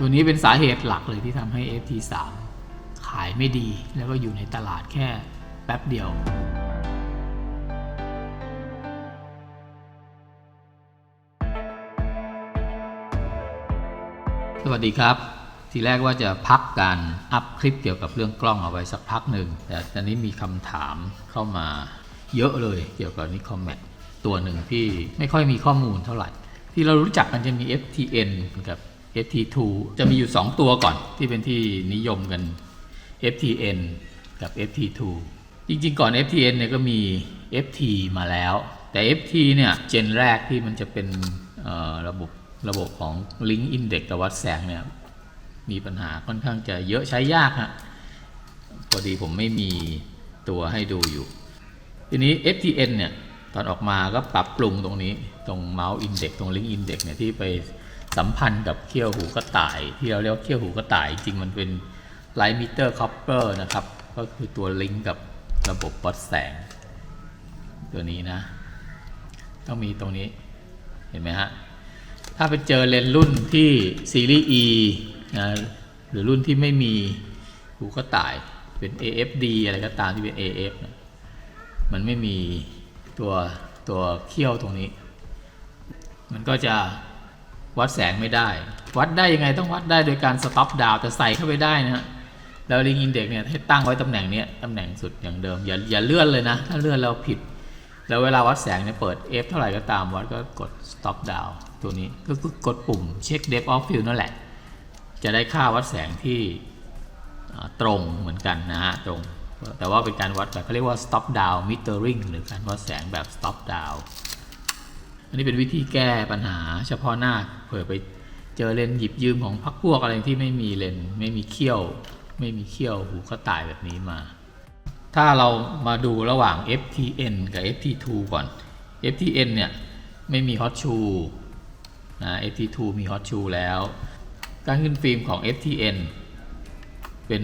ตัวนี้เป็นสาเหตุหลักเลยที่ทำให้ FT3 ขายไม่ดี แล้วก็อยู่ในตลาดแค่แป๊บเดียวสวัสดีครับ ทีแรกว่าจะพักการอัพคลิปเกี่ยวกับเรื่องกล้องเอาไว้สักพักหนึ่ง แต่ตอนนี้มีคำถามเข้ามาเยอะเลยเกี่ยวกับนิคอมแมทตัวหนึ่งที่ไม่ค่อยมีข้อมูลเท่าไหร่ ที่เรารู้จักกันจะมี FTN กับ FT2 จะมีอยู่ 2 ตัวก่อนที่เป็นที่นิยมกัน FTN กับ FT2 จริงๆ ก่อน FTN เนี่ยก็มี FT มาแล้ว แต่ FT เนี่ยเจนแรกที่มันจะเป็นระบบระบบของ Link Index กับวัดแสงเนี่ยมีปัญหาค่อนข้างจะเยอะใช้ยากฮะพอดีผมไม่มีตัวให้ดูอยู่ ทีนี้ FTN เนี่ยตอนออกมาก็ปรับปรุงตรงนี้ตรงเมาส์อินเด็กตรงลิงก์อินเด็กเนี่ยที่ไป สัมพันธ์กับเขี้ยวหูกระต่าย ที่เราเรียกว่าเขี้ยวหูกระต่าย จริงมันเป็นไลท์มิเตอร์คอปเปอร์นะครับ ก็คือตัวลิงก์กับระบบวัดแสง ตัวนี้นะ ต้องมีตรงนี้เห็นไหมฮะ ถ้าไปเจอเลนรุ่นที่ซีรีส์ E นะหรือรุ่นที่ไม่มีหูกระต่ายเป็น AFD อะไรก็ตามที่เป็น AF เนี่ยมันไม่มีตัวตัวเขี้ยวตรงนี้ มันก็จะ วัดแสงไม่ได้ วัดได้ยังไงต้องวัดได้โดยการสต็อปดาวแต่ใส่เข้าไปได้นะฮะแล้วลิงอินเด็กเนี่ยให้ตั้งไว้ตำแหน่งเนี้ยตำแหน่งสุดอย่างเดิม อย่าอย่าเลื่อนเลยนะ ถ้าเลื่อนแล้วผิด แล้วเวลาวัดแสงเนี่ยเปิด F เท่าไหร่ก็ตามวัดก็กด stop down ตัวนี้ก็กดปุ่มเช็ค depth of field นั่นแหละ จะได้ค่าวัดแสงที่ตรงเหมือนกันนะฮะตรง แต่ว่าเป็นการวัดแบบเขาเรียกว่า stop down metering หรือการวัดแสงแบบ stop down อันนี้เป็นวิธีแก้ปัญหาเฉพาะหน้าเผื่อไปเจอเลนหยิบยืมของพักพวกอะไรที่ไม่มีเลนไม่มีเขี้ยว ไม่มีเขี้ยวหูกระต่ายแบบนี้มา ถ้าเรามาดูระหว่าง FTN กับ FT2 ก่อน FTN เนี่ยไม่มี hot shoe นะ FT2 มี hot shoe แล้ว การขึ้นฟิล์มของ FTN เป็น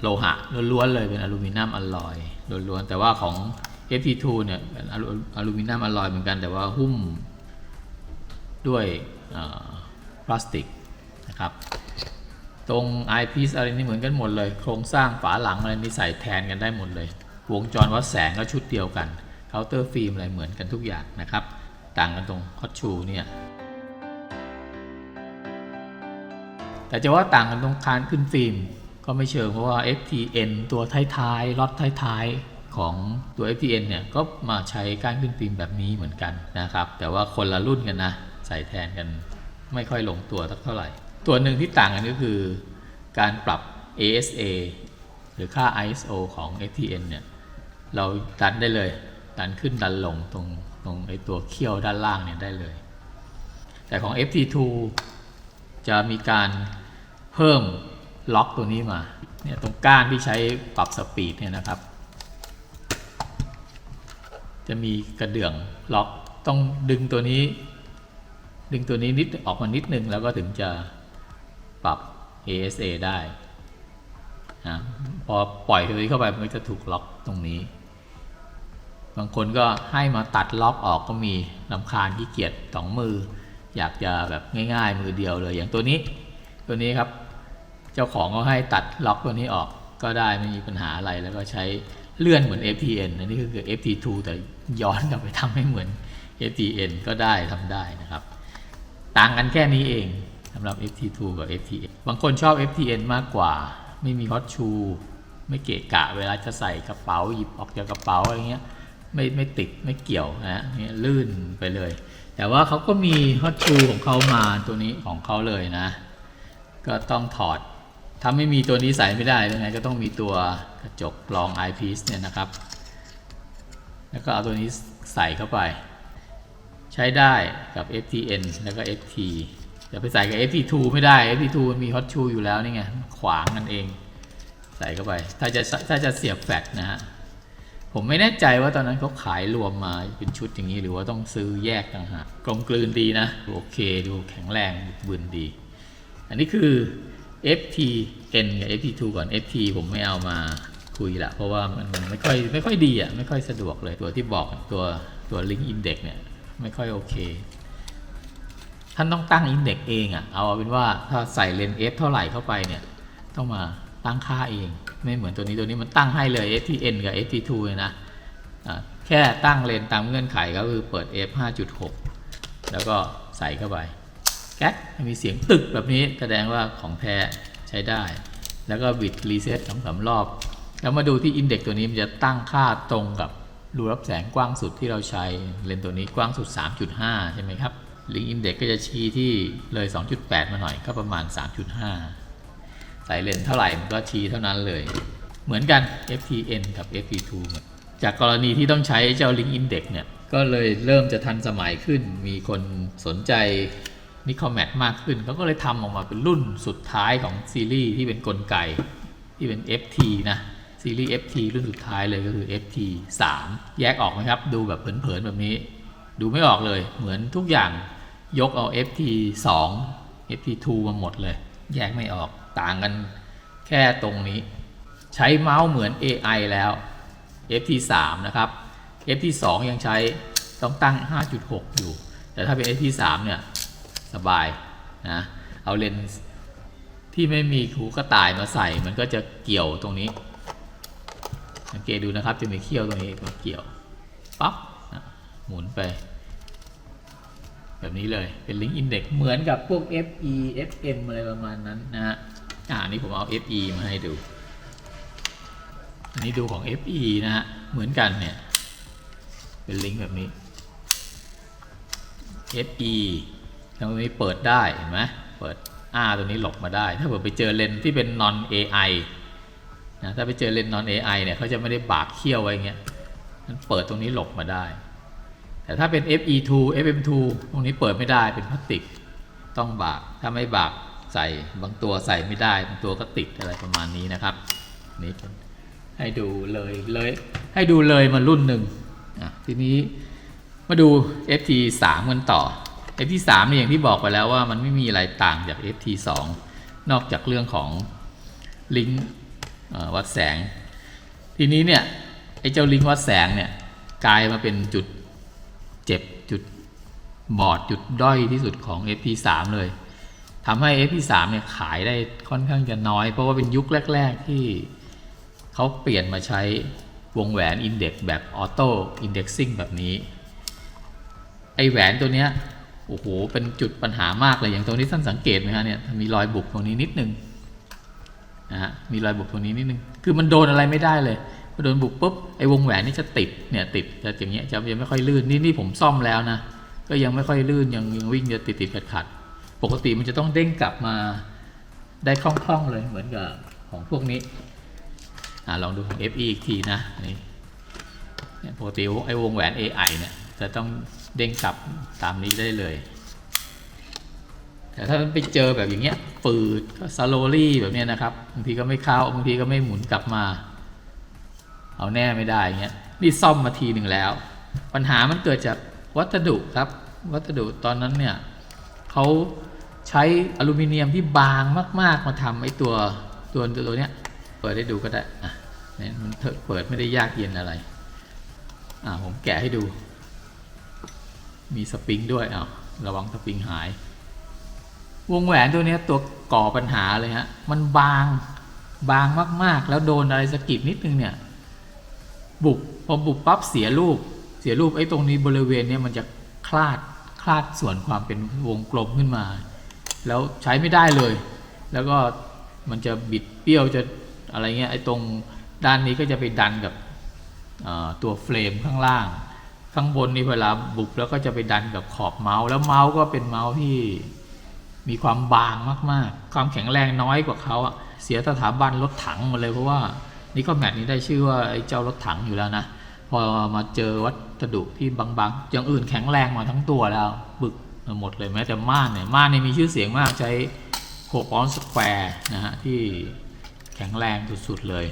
โลหะล้วนๆเลยเป็นอลูมิเนียมอลลอยล้วนๆแต่ว่าของ FT2 เนี่ยเป็นอลูมิเนียมอลลอยเหมือนกันแต่ว่าหุ้มด้วยพลาสติกนะครับ ตรง eyepiece อะไรนี่เหมือนกันหมดเลย โครงสร้างฝาหลังอะไรนี่ใส่แทนกันได้หมดเลย วงจรวัดแสงก็ชุดเดียวกันเคาน์เตอร์ฟิล์มอะไรเหมือนกันทุกอย่างนะครับ ต่างกันตรงฮอตชูเนี่ยแต่จะว่าต่างกันตรงคานขึ้นฟิล์มก็ไม่เชิงเพราะว่า FTN ตัวท้ายๆล็อตท้ายๆ ของตัว FTN เนี่ยก็มาใช้การขึ้นฟิล์มแบบนี้เหมือนกันนะครับ แต่ว่าคนละรุ่นกันนะ ใส่แทนกันไม่ค่อยลงตัวสักเท่าไหร่ ตัวหนึ่งที่ต่างกันก็คือ การปรับ ASA หรือค่า ISO ของ FTN เนี่ยเราดันได้เลย ดันขึ้นดันลงตรงตรงไอตัวเขี้ยวด้านล่างเนี่ยได้เลย แต่ของ FT2 จะมีการเพิ่มล็อกตัวนี้มาเนี่ยตรงก้านที่ใช้ปรับสปีดเนี่ยนะครับ จะมีกระเดื่องล็อกต้องดึงตัวนี้ ดึงตัวนี้นิดออกมานิดนึงแล้วก็ถึงจะปรับ ASA ได้นะพอปล่อยตัวนี้เข้าไปมันก็จะถูกล็อกตรงนี้ บางคนก็ให้มาตัดล็อกออกก็มีลำคาญขี้เกียจสองมือ อยากจะแบบง่ายๆ มือเดียวเลยอย่างตัวนี้ ตัวนี้ครับ เจ้าของก็ให้ตัดล็อกตัวนี้ออกก็ได้ไม่มีปัญหาอะไรแล้วก็ใช้ เลื่อนเหมือน FTN อันนี้ก็คือ FT2 แต่ย้อนกลับไปทำให้เหมือน FTN ก็ได้ทำได้นะครับ ต่างกันแค่นี้เองสำหรับ FT2 กับ FTN บางคนชอบ FTN มากกว่า ไม่มีฮอตชูไม่เกะกะ เวลาจะใส่กระเป๋าหยิบออกจากกระเป๋าอะไรเงี้ยไม่ไม่ติดไม่เกี่ยวนะเนี่ยลื่นไปเลย แต่ว่าเขาก็มีฮอตชูของเขามาตัวนี้ของเขาเลยนะ ก็ต้องถอด ถ้าไม่มีตัวนี้ใส่ไม่ได้ยังไงก็ต้องมีตัวกระจกรอง eyepiece เนี่ยนะครับ แล้วก็เอาตัวนี้ใส่เข้าไป ใช้ได้กับ FTN แล้วก็ FT จะไปใส่กับ FT2 ไม่ได้ FT2 มันมี hot shoe อยู่แล้วนี่ไงขวางกันเอง ใส่เข้าไป ถ้าจะถ้าจะเสียบแฟลชนะฮะผมไม่แน่ใจว่าตอนนั้นเขาขายรวมมาเป็นชุดอย่างนี้หรือว่าต้องซื้อแยกต่างหากกลมกลืนดีนะ โอเคดูแข็งแรงบึนดี อันนี้คือ FTN กับ FT2 ก่อน FT ผมไม่เอามาคุยละเพราะว่ามันมันไม่ค่อยไม่ค่อยดีอะ ไม่ค่อยสะดวกเลยตัวที่บอกตัวตัว Link Index เนี่ยไม่ค่อยโอเค ท่านต้องตั้งอินเด็กเองอะ เอาเป็นว่าถ้าใส่เลน f เท่าไหร่เข้าไปเนี่ย ต้องมาตั้งค่าเอง ไม่เหมือนตัวนี้ตัวนี้มันตั้งให้เลย ftn กับ ft2 เลยนะแค่ตั้งเลนตามเงื่อนไขก็คือเปิด f 5.6 แล้วก็ใส่เข้าไป แก๊กมีเสียงตึกแบบนี้แสดงว่าของแท้ใช้ได้ แล้วก็บิดรีเซ็ตสองสามรอบ แล้วมาดูที่อินเด็กตัวนี้มันจะตั้งค่าตรงกับรูรับแสงกว้างสุดที่เราใช้เลนส์ตัวนี้กว้างสุด 3.5 ใช่ไหมครับลิงอินเด็กก็จะชี้ที่เลย 2.8 มาหน่อยก็ประมาณ 3.5ใส่เลนเท่าไหร่มันก็ชี้เท่านั้นเลย เหมือนกัน FTN กับ FT2 จากกรณีที่ต้องใช้เจ้า Link Index เนี่ย ก็เลยเริ่มจะทันสมัยขึ้น มีคนสนใจ นิคอมแมทมากขึ้นเขาก็เลยทำออกมาเป็นรุ่นสุดท้ายของซีรีส์ที่เป็นกลไกที่เป็น FT นะซีรีส์ FT รุ่นสุดท้ายเลยก็คือ FT 3 แยกออกไหมครับ ดูแบบเผินๆแบบนี้ ดูไม่ออกเลย เหมือนทุกอย่างยกเอา FT 2 FT 2มาหมดเลย แยกไม่ออกต่างกันแค่ตรงนี้ ใช้เมาส์เหมือน AI แล้ว FT 3นะครับ FT 2ยังใช้ต้องตั้ง 5.6 อยู่ แต่ถ้าเป็น FT 3เนี่ย สบายนะเอาเลนส์ที่ไม่มีหูกระต่ายมาใส่ มันก็จะเกี่ยวตรงนี้ สังเกตดูนะครับจะมีเขี้ยวตรงนี้มาเกี่ยวปั๊บนะหมุนไป แบบนี้เลยเป็นลิงก์อินเด็กเหมือนกับพวก FE FM อะไรประมาณนั้นนะฮะอ่านี่ผมเอา FE มาให้ดูอันนี้ดูของ FE นะฮะเหมือนกันเนี่ยเป็นลิงก์แบบนี้ FE ตรงนี้เปิดได้เห็นไหมเปิด R ตัวนี้หลบมาได้ ถ้าเกิดไปเจอเลนที่เป็น non AI นะถ้าไปเจอเลน non AI เนี่ยเขาจะไม่ได้บากเขี้ยวไว้เงี้ยมันเปิดตรงนี้หลบมาได้ แต่ถ้าเป็น FE2 FM2 ตรงนี้เปิดไม่ได้เป็นพลาสติกต้องบากถ้าไม่บากใส่บางตัวใส่ไม่ได้บางตัวก็ติดอะไรประมาณนี้นะครับนี่ให้ดูเลยเลยให้ดูเลยมารุ่นหนึ่งอะทีนี้มาดู FT3 กันต่อ FT3 เนี่ยอย่างที่บอกไปแล้วว่ามันไม่มีอะไรต่างจาก FT2 นอกจากเรื่องของลิงก์วัดแสง ทีนี้เนี่ยไอ้เจ้าลิงก์วัดแสงเนี่ยกลายมาเป็นจุดเจ็บจุดบอดจุดด้อยที่สุดของ FT3 เลยทำให้ FT3 เนี่ยขายได้ค่อนข้างจะน้อย เพราะว่าเป็นยุคแรก ๆ ที่เขาเปลี่ยนมาใช้วงแหวนอินเด็กแบบออโต้อินเด็กซิ่งแบบนี้ ไอแหวนตัวเนี้ย โอ้โห เป็นจุดปัญหามากเลยอย่างตรงนี้ท่านสังเกตไหมฮะเนี่ยมีรอยบุบตรงนี้นิดนึงนะฮะมีรอยบุบตรงนี้นิดนึงคือมันโดนอะไรไม่ได้เลยพอโดนบุบปุ๊บไอ้วงแหวนนี่จะติดเนี่ยติดจะอย่างเงี้ยจะยังไม่ค่อยลื่นนี่นี่ผมซ่อมแล้วนะก็ยังไม่ค่อยลื่นยังยังวิ่งจะติดติดขัดขัดปกติมันจะต้องเด้งกลับมาได้คล่องๆเลยเหมือนกับของพวกนี้อ่าลองดูของ FE อีกทีนะนี่ปกติไอ้วงแหวน AI เนี่ย จะต้องเด้งกลับตามนี้ได้เลย แต่ถ้าไปเจอแบบอย่างเงี้ยฝืดก็สโลลี่แบบเนี้ยนะครับบางทีก็ไม่เข้าบางทีก็ไม่หมุนกลับมา เอาแน่ไม่ได้เงี้ยนี่ซ่อมมาทีหนึ่งแล้ว ปัญหามันเกิดจากวัสดุครับ วัสดุตอนนั้นเนี่ยเขาใช้อลูมิเนียมที่บางมาก ๆ มาทำไอ้ตัวตัวตัวเนี้ยเปิดให้ดูก็ได้อะเนี่ยมันเปิดไม่ได้ยากเย็นอะไร อ่าผมแกะให้ดู มีสปริงด้วยอ่าระวังสปริงหาย วงแหวนตัวนี้ตัวก่อปัญหาเลยฮะ มันบางบางมากๆ แล้วโดนอะไรสะกิดนิดนึงเนี่ย บุบพอบุบปั๊บเสียรูป เสียรูปไอ้ตรงนี้บริเวณเนี้ยมันจะคลาดคลาดส่วนความเป็นวงกลมขึ้นมา แล้วใช้ไม่ได้เลย แล้วก็มันจะบิดเปี้ยวจะอะไรเงี้ยไอ้ตรงด้านนี้ก็จะไปดันกับตัวเฟรมข้างล่าง ข้างบนนี่เวลาบุบแล้วก็จะไปดันกับขอบเมาส์แล้วเมาส์ก็เป็นเมาส์ที่มีความบางมากๆ ความแข็งแรงน้อยกว่าเขาเสียสถาบันรถถังหมดเลยเพราะว่านี่ก็แมทนี้ได้ชื่อว่าไอ้เจ้ารถถังอยู่แล้วนะพอมาเจอวัสดุที่บางๆอย่างอื่นแข็งแรงมาทั้งตัวแล้วบึกหมดเลยแม้แต่ม่านเนี่ยม่านเนี่ยมีชื่อเสียงมากใช้6ออนสแควร์นะฮะที่แข็งแรงสุดๆเลย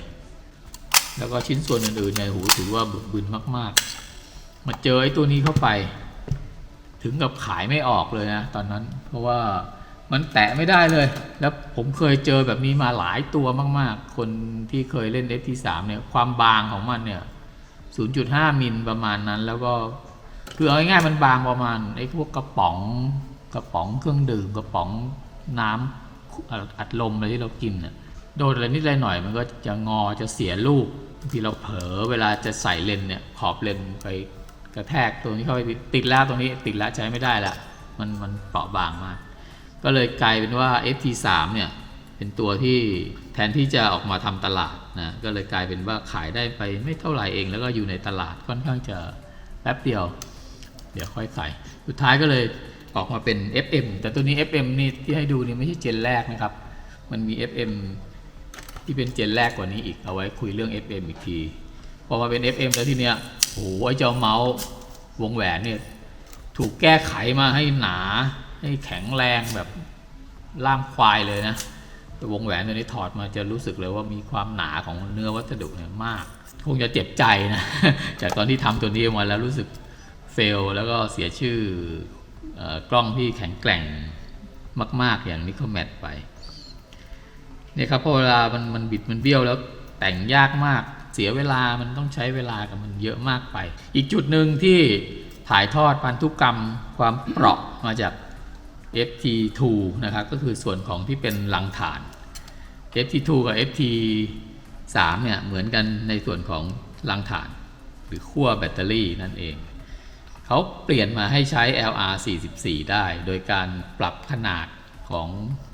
แล้วก็ชิ้นส่วนอื่นๆเนี่ยหูถือว่าบึกบึนมากๆ มาเจอไอ้ตัวนี้เข้าไป ถึงกับขายไม่ออกเลยนะ ตอนนั้น เพราะว่ามันแตะไม่ได้เลย แล้วผมเคยเจอแบบนี้มาหลายตัวมาก ๆ คนที่เคยเล่น FT3 เนี่ย ความบางของมันเนี่ย 0.5 มิลประมาณนั้น แล้วก็คือเอาง่ายๆมันบางประมาณไอ้พวกกระป๋องกระป๋องเครื่องดื่มกระป๋องน้ำอัดลมอะไรที่เรากินน่ะโดนอะไรนิดอะไรหน่อยมันก็จะงอจะเสียรูปบางทีเราเผลอเวลาจะใส่เลนเนี่ยขอบเลนไป กระแทกตรงนี้เข้าไปติดแล้วตรงนี้ติดแล้วใช้ไม่ได้ละมันมันเปราะบางมากก็เลยกลายเป็นว่า FT3 เนี่ยเป็นตัวที่แทนที่จะออกมาทำตลาดนะก็เลยกลายเป็นว่าขายได้ไปไม่เท่าไหร่เอง แล้วก็อยู่ในตลาดค่อนข้างจะแป๊บเดียว เดี๋ยวค่อยใส่สุดท้ายก็เลยออกมาเป็น FM แต่ตัวนี้ FM นี่ที่ให้ดูนี่ไม่ใช่เจนแรกนะครับ มันมี FM ที่เป็นเจนแรกกว่านี้อีกเอาไว้คุยเรื่อง FM อีกทีพอมาเป็น FM แล้วทีเนี้ย โอ้โหไอ้เจ้าเมาส์วงแหวนเนี่ยถูกแก้ไขมาให้หนา ให้แข็งแรงแบบล่ามควายเลยนะวงแหวนตัวนี้ถอดมาจะรู้สึกเลยว่ามีความหนาของเนื้อวัสดุเนี่ยมาก คงจะเจ็บใจนะ จากตอนที่ทำตัวนี้มาแล้วรู้สึกเฟลแล้วก็เสียชื่อออกล้องที่แข็งแกร่งมาก ๆ อย่างนิโคแมทไปเนี่ยครับพอเวลามันมันบิดมันเบี้ยวแล้วแต่งยากมาก เสียเวลามันต้องใช้เวลากับมันเยอะมากไป อีกจุดหนึ่งที่ถ่ายทอดพันธุกรรมความเปราะมาจาก FT2 นะครับก็คือส่วนของที่เป็นลังฐาน FT2 กับ FT3 เนี่ยเหมือนกันในส่วนของลังฐาน หรือขั้วแบตเตอรี่นั่นเอง เขาเปลี่ยนมาให้ใช้ LR44 ได้ โดยการปรับขนาดของ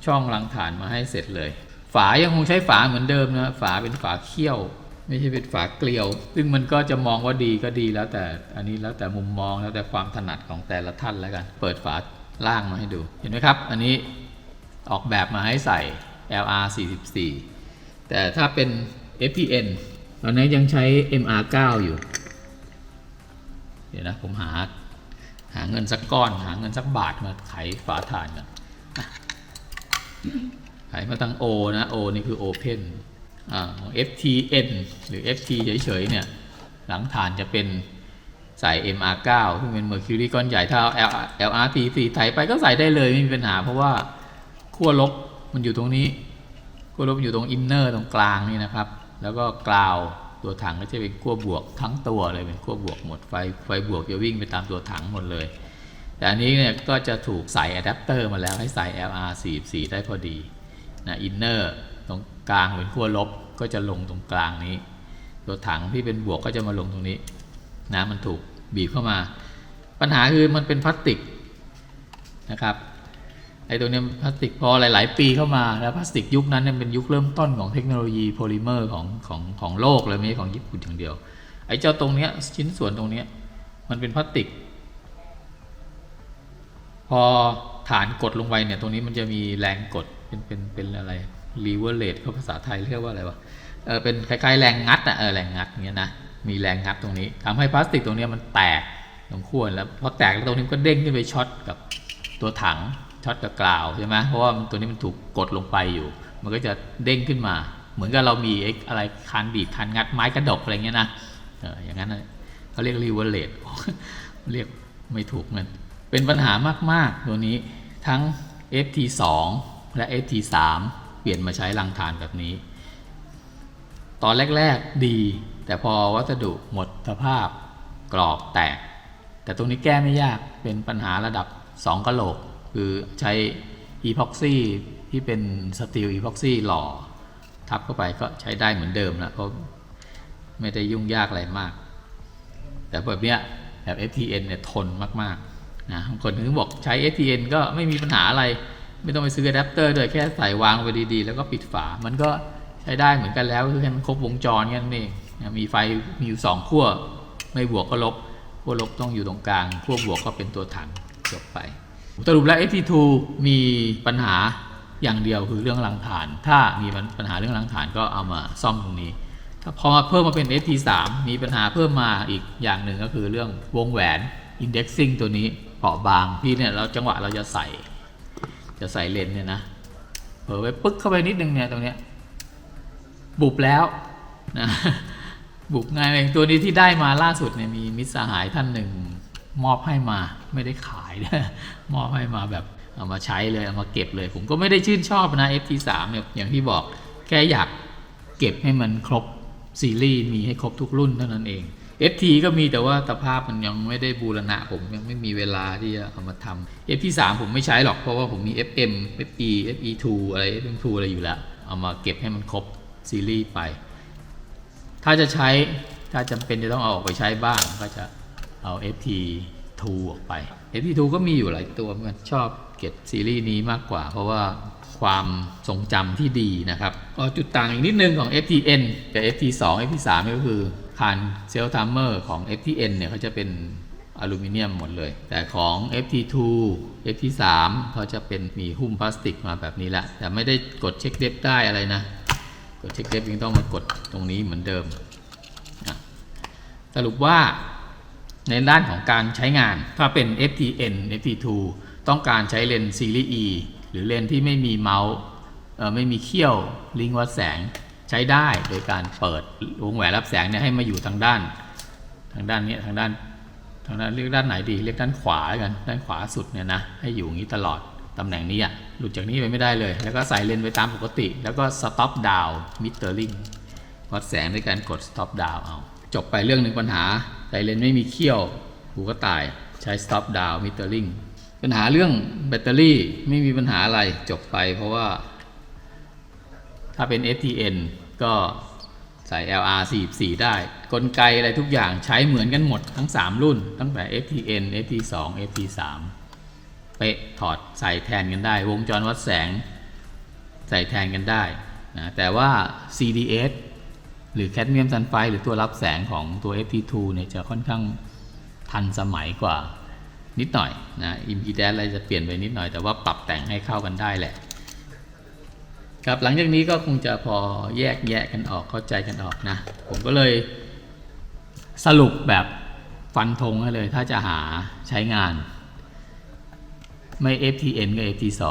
ช่องรังฐานมาให้เสร็จเลย ฝายังคงใช้ฝาเหมือนเดิมนะฝาเป็นฝาเขี้ยว ไม่ใช่เป็นฝาเกลียว ซึ่งมันก็จะมองว่าดีก็ดีแล้วแต่อันนี้แล้วแต่มุมมองแล้วแต่ความถนัดของแต่ละท่านแล้วกัน เปิดฝาล่างมาให้ดู เห็นไหมครับ อันนี้ออกแบบมาให้ใส่ LR44 แต่ถ้าเป็น FPN ตอนนี้ยังใช้ MR9 อยู่ เดี๋ยวนะ ผมหา หาเงินสักก้อน หาเงินสักบาทมาไขฝาถ่านกันอะไขมาตั้ง O นะ O นี่คือ Open อ่าของ FTN หรือ FT เฉยๆเนี่ยหลังฐานจะเป็นใส่ MR9 ซึ่งเป็น Mercury ก้อนใหญ่ถ้าเอา L- LRT4 ใส่ไปก็ใส่ได้เลยไม่มีปัญหา เพราะว่าขั้วลบมันอยู่ตรงนี้ขั้วลบอยู่ตรงอินเนอร์ตรงกลางนี่นะครับ แล้วก็กราวตัวถังก็จะเป็นขั้วบวกทั้งตัวเลยเป็นขั้วบวกหมดไฟไฟบวกจะวิ่งไปตามตัวถังหมดเลย แต่อันนี้เนี่ยก็จะถูกใส่อะแดปเตอร์มาแล้วให้ใส่ LR44 ได้พอดีนะอินเนอร์ตรง กลางเป็นขั้วลบก็จะลงตรงกลางนี้ ตัวถังที่เป็นบวกก็จะมาลงตรงนี้นะมันถูกบีบเข้ามา ปัญหาคือมันเป็นพลาสติกนะครับไอ้ตัวเนี้ยพลาสติกพอหลาย ๆ ปีเข้ามาแล้วพลาสติกยุคนั้นเนี่ยเป็นยุคเริ่มต้นของเทคโนโลยีโพลิเมอร์ของของของโลกเลยไม่ใช่ของญี่ปุ่นอย่างเดียวไอ้เจ้าตรงเนี้ยชิ้นส่วนตรงเนี้ยมันเป็นพลาสติก พอฐานกดลงไปเนี่ยตรงนี้มันจะมีแรงกดเป็นเป็นเป็นอะไร รีเวอร์เลตเขาภาษาไทยเรียกว่าอะไรวะเออเป็นคล้ายๆแรงงัดอะเออแรงงัดอย่างเงี้ยนะมีแรงงัดตรงนี้ทำให้พลาสติกตรงเนี้ยมันแตกตรงขั้วแล้วพอแตกแล้วตรงนี้ก็เด้งขึ้นไปช็อตกับตัวถังช็อตกับกราวใช่ไหมเพราะว่าตัวนี้มันถูกกดลงไปอยู่ มันก็จะเด้งขึ้นมา เหมือนกับเรามีไอ้อะไรคานบีดคานงัดไม้กระดกอะไรเงี้ยนะเอออย่างนั้นนะเขาเรียกรีเวอร์เลตเรียกไม่ถูกเงินเป็นปัญหามากๆ ตัวนี้ทั้ง FT2 และ FT3 เปลี่ยนมาใช้รังฐานแบบนี้ ตอนแรก ๆดี แต่พอวัสดุหมดสภาพกรอบแตก แต่ตรงนี้แก้ไม่ยากเป็นปัญหาระดับ 2กะโหลก คือใช้อีพ็อกซี่ที่เป็นสตีลอีพ็อกซี่หล่อ ทับเข้าไปก็ใช้ได้เหมือนเดิมนะเพราะไม่ได้ยุ่งยากอะไรมาก แต่แบบเนี้ยแบบ FTN เนี่ยทนมากๆนะบางคนถึงบอกใช้ FTN ก็ไม่มีปัญหาอะไร ไม่ต้องไปซื้ออะแดปเตอร์ด้วยแค่ใส่วางไว้ดีๆ แล้วก็ปิดฝา มันก็ใช้ได้เหมือนกันแล้วคือให้มันครบวงจรแค่นั้นเองมีไฟมีอยู่สองขั้วไม่บวกก็ลบขั้วลบต้องอยู่ตรงกลางขั้วบวกก็เป็นตัวถังจบไปสรุปแล้ว FT2 มีปัญหาอย่างเดียวคือเรื่องรังฐาน ถ้ามีปัญหาเรื่องรังฐานก็เอามาซ่อมตรงนี้ ถ้าพอมาเพิ่มมาเป็น FT3 มีปัญหาเพิ่มมาอีกอย่างหนึ่งก็คือเรื่องวงแหวน indexing ตัวนี้เปราะบางพี่เนี่ยเราจังหวะเราจะใส่ จะใส่เลนเนี่ยนะเผลอไปปึ๊กเข้าไปนิดนึงเนี่ยตรงเนี้ยบุบแล้วนะบุบง่ายเองตัวนี้ที่ได้มาล่าสุดเนี่ยมีมิตรสหายท่านหนึ่งมอบให้มาไม่ได้ขายนะมอบให้มาแบบเอามาใช้เลยเอามาเก็บเลย ผมก็ไม่ได้ชื่นชอบนะ FT3 เนี่ยอย่างที่บอกแค่อยากเก็บให้มันครบซีรีส์มีให้ครบทุกรุ่นเท่านั้นเอง FT ก็มีแต่ว่าสภาพมันยังไม่ได้บูรณะผมยังไม่มีเวลาที่จะเอามาทำ FT 3ผมไม่ใช้หรอกเพราะว่าผมมี FM FE FE2 อะไร FM2 อะไรอยู่แล้ว เอามาเก็บให้มันครบซีรีส์ไป ถ้าจะใช้ถ้าจำเป็นจะต้องเอาออกไปใช้บ้าง ก็จะเอา FT2 ออกไป FT2 ก็มีอยู่หลายตัวเหมือนกันชอบเก็บซีรีส์นี้มากกว่า เพราะว่าความทรงจำที่ดีนะครับก็จุดต่างอีกนิดนึงของ FTN กับ FT2 FT3 นี่ก็คือ คานเซลล์ทัมเมอร์ของ FTN เนี่ยเขาจะเป็นอลูมิเนียมหมดเลย แต่ของ FT2 FT3 เขาจะเป็นมีหุ้มพลาสติกมาแบบนี้แหละ แต่ไม่ได้กดเช็คเดฟได้อะไรนะ กดเช็คเดฟยังต้องมากดตรงนี้เหมือนเดิม สรุปว่าในด้านของการใช้งาน ถ้าเป็น FTN FT2 ต้องการใช้เลนส์ซีรีส์ E หรือเลนส์ที่ไม่มีเมาส์ไม่มีเขี้ยวลิงก์วัดแสง ใช้ได้โดยการเปิดวงแหวนรับแสงเนี่ยให้มาอยู่ทางด้าน ทางด้านนี้ทางด้านทางด้านเรียกด้านไหนดีเรียกด้านขวาแล้วกันด้านขวาสุดเนี่ยนะให้อยู่อย่างนี้ตลอดตำแหน่งนี้อะหลุดจากนี้ไปไม่ได้เลย แล้วก็ใส่เลนส์ไปตามปกติ แล้วก็ stop down metering วัดแสงด้วยการกด stop down เอาจบไปเรื่องหนึ่งปัญหาใส่เลนส์ไม่มีเขี้ยวหูก็ตายใช้ stop down metering ปัญหาเรื่องแบตเตอรี่ไม่มีปัญหาอะไรจบไปเพราะว่าถ้าเป็น FTN ก็ใส่ LR 44 ได้ กลไกอะไรทุกอย่างใช้เหมือนกันหมดทั้ง 3 รุ่น ตั้งแต่ FTN FT2 FT3 เป๊ะถอดใส่แทนกันได้ วงจรวัดแสง ใส่แทนกันได้นะแต่ว่า CDS หรือแคดเมียมซันไฟหรือตัวรับแสงของตัว FT2 เนี่ยจะค่อนข้างทันสมัยกว่านิดหน่อยนะอิมพีแดนอะไรจะเปลี่ยนไปนิดหน่อยแต่ว่าปรับแต่งให้เข้ากันได้แหละ ครับหลังจากนี้ก็คงจะพอแยกแยะกันออกเข้าใจกันออกนะ ผมก็เลยสรุปแบบฟันธงให้เลย ถ้าจะหาใช้งาน ไม่ FTN กับ FT2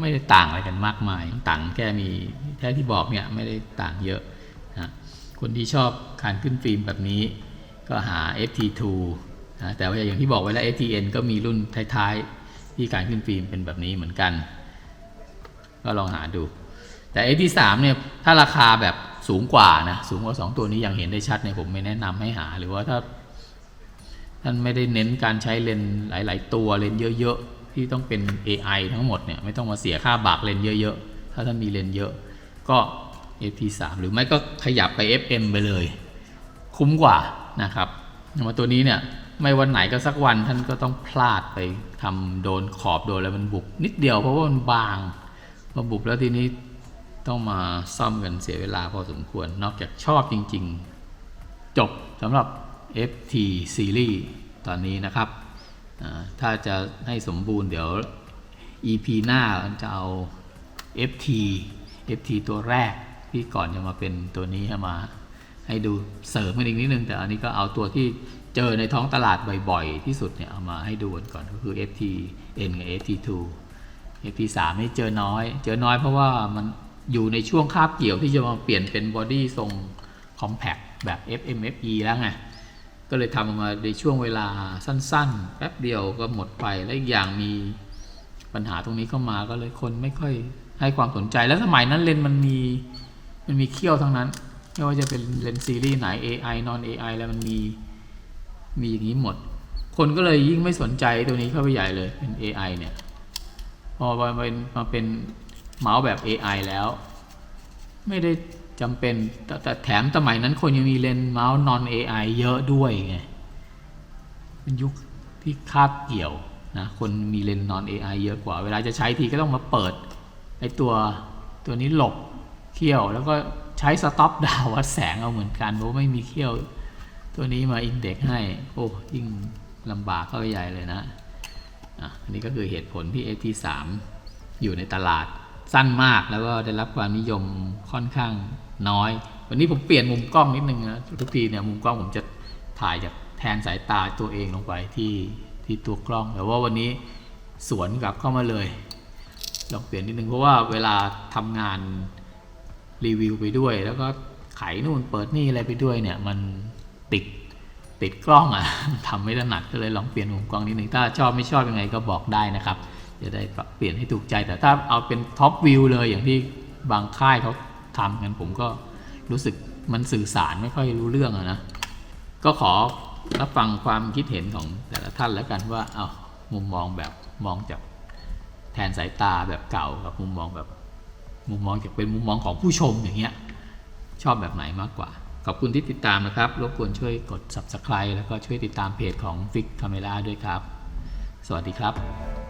ไม่ได้ต่างอะไรกันมากมาย ต่างแค่มีแค่ที่บอกเนี่ยไม่ได้ต่างเยอะนะคนที่ชอบการขึ้นฟิล์มแบบนี้ก็หา FT2 นะแต่ว่าอย่างที่บอกไว้แล้ว FTN ก็มีรุ่นท้ายๆ ที่การขึ้นฟิล์มเป็นแบบนี้เหมือนกัน ก็ลองหาดู แต่ FT3 เนี่ยถ้าราคาแบบสูงกว่านะสูงกว่า2ตัวนี้อย่างเห็นได้ชัดเนี่ยผมไม่แนะนำให้หา หรือว่าถ้าท่านไม่ได้เน้นการใช้เลนหลาย ๆ ตัวเลนเยอะๆที่ต้องเป็น AI ทั้งหมดเนี่ยไม่ต้องมาเสียค่าบากเลนเยอะๆถ้าท่านมีเลนเยอะ ก็ FT3 หรือไม่ก็ขยับไป FM ไปเลย คุ้มกว่านะครับมาตัวนี้เนี่ยไม่วันไหนก็สักวันท่านก็ต้องพลาดไปทำโดนขอบโดนอะไรมันบุบนิดเดียวเพราะว่ามันบางพอบุบแล้วทีนี้ ต้องมาซ่อมกันเสียเวลาพอสมควร นอกจากชอบจริง ๆ จบสำหรับ FT Series ตอนนี้นะครับ ถ้าจะให้สมบูรณ์เดี๋ยว EP หน้าจะเอา FT FT ตัวแรกที่ก่อนจะมาเป็นตัวนี้มาให้ดูเสริมกันอีกนิดนึง แต่อันนี้ก็เอาตัวที่เจอในท้องตลาดบ่อยๆ ที่สุดเนี่ยเอามาให้ดูก่อนก็คือ FTN กับ FT2 FT3 นี่เจอน้อย เจอน้อยเพราะว่ามัน อยู่ในช่วงคาบเกี่ยวที่จะมาเปลี่ยนเป็นบอดี้ทรง Compact แบบ FMFE แล้วไง ก็เลยทำออกมาในช่วงเวลาสั้นๆ แป๊บเดียวก็หมดไป และอีกอย่างมีปัญหาตรงนี้เข้ามาก็เลยคนไม่ค่อยให้ความสนใจ แล้วสมัยนั้นเลนมันมีมันมีเขี้ยวทั้งนั้น ไม่ว่าจะเป็นเลนซีรีส์ไหน AI non AI แล้วมันมีมีอย่างนี้หมด คนก็เลยยิ่งไม่สนใจตัวนี้เข้าไปใหญ่เลยเป็น AI เนี่ยพอมาเป็นมาเป็น เมาส์แบบ AI แล้ว ไม่ได้จำเป็นแต่แต่แถมสมัยนั้นคนยังมีเลนส์เมาส์ non AI เยอะด้วยไงเป็นยุคที่คาบเกี่ยวนะคนมีเลนส์ non AI เยอะกว่า เวลาจะใช้ทีก็ต้องมาเปิดไอตัวตัวนี้หลบเขี้ยวแล้วก็ใช้สต็อปดาววัดแสงเอาเหมือนกันเพราะว่าไม่มีเขี้ยว ตัวนี้มาอินเด็กให้ โอ้ยิ่งลำบากเข้าไปใหญ่เลยนะอะอันนี้ก็คือเหตุผลที่ FT3 อยู่ในตลาด สั้นมากแล้วก็ได้รับความนิยมค่อนข้างน้อย วันนี้ผมเปลี่ยนมุมกล้องนิดนึงนะทุกทีเนี่ยมุมกล้องผมจะถ่ายจากแทนสายตาตัวเองลงไปที่ที่ตัวกล้อง แต่ว่าวันนี้สวนกลับเข้ามาเลยลองเปลี่ยนนิดนึงเพราะว่าเวลาทำงานรีวิวไปด้วย แล้วก็ไขนู่นเปิดนี่อะไรไปด้วยเนี่ยมันติดติดกล้องอะทำไม่ถนัดก็เลยลองเปลี่ยนมุมกล้องนิดหนึ่งถ้าชอบไม่ชอบยังไงก็บอกได้นะครับ จะได้ปเปลี่ยนให้ถูกใจแต่ถ้าเอาเป็นท็อปวิวเลยอย่างที่บางค่ายเขาทำกันผมก็รู้สึกมันสื่อสารไม่ค่อยรู้เรื่องอะนะ ก็ขอรับฟังความคิดเห็นของแต่ละท่านแล้วกันว่าเอามุมมองแบบมองจากแทนสายตาแบบเก่ากับมุมมองแบบมุมมองจากเป็นมุมมองของผู้ชมอย่างเงี้ยชอบแบบไหนมากกว่า ขอบคุณที่ติดตามนะครับ รบกวนช่วยกด subscribe แล้วก็ช่วยติดตามเพจของ Fix Camera ด้วยครับ สวัสดีครับ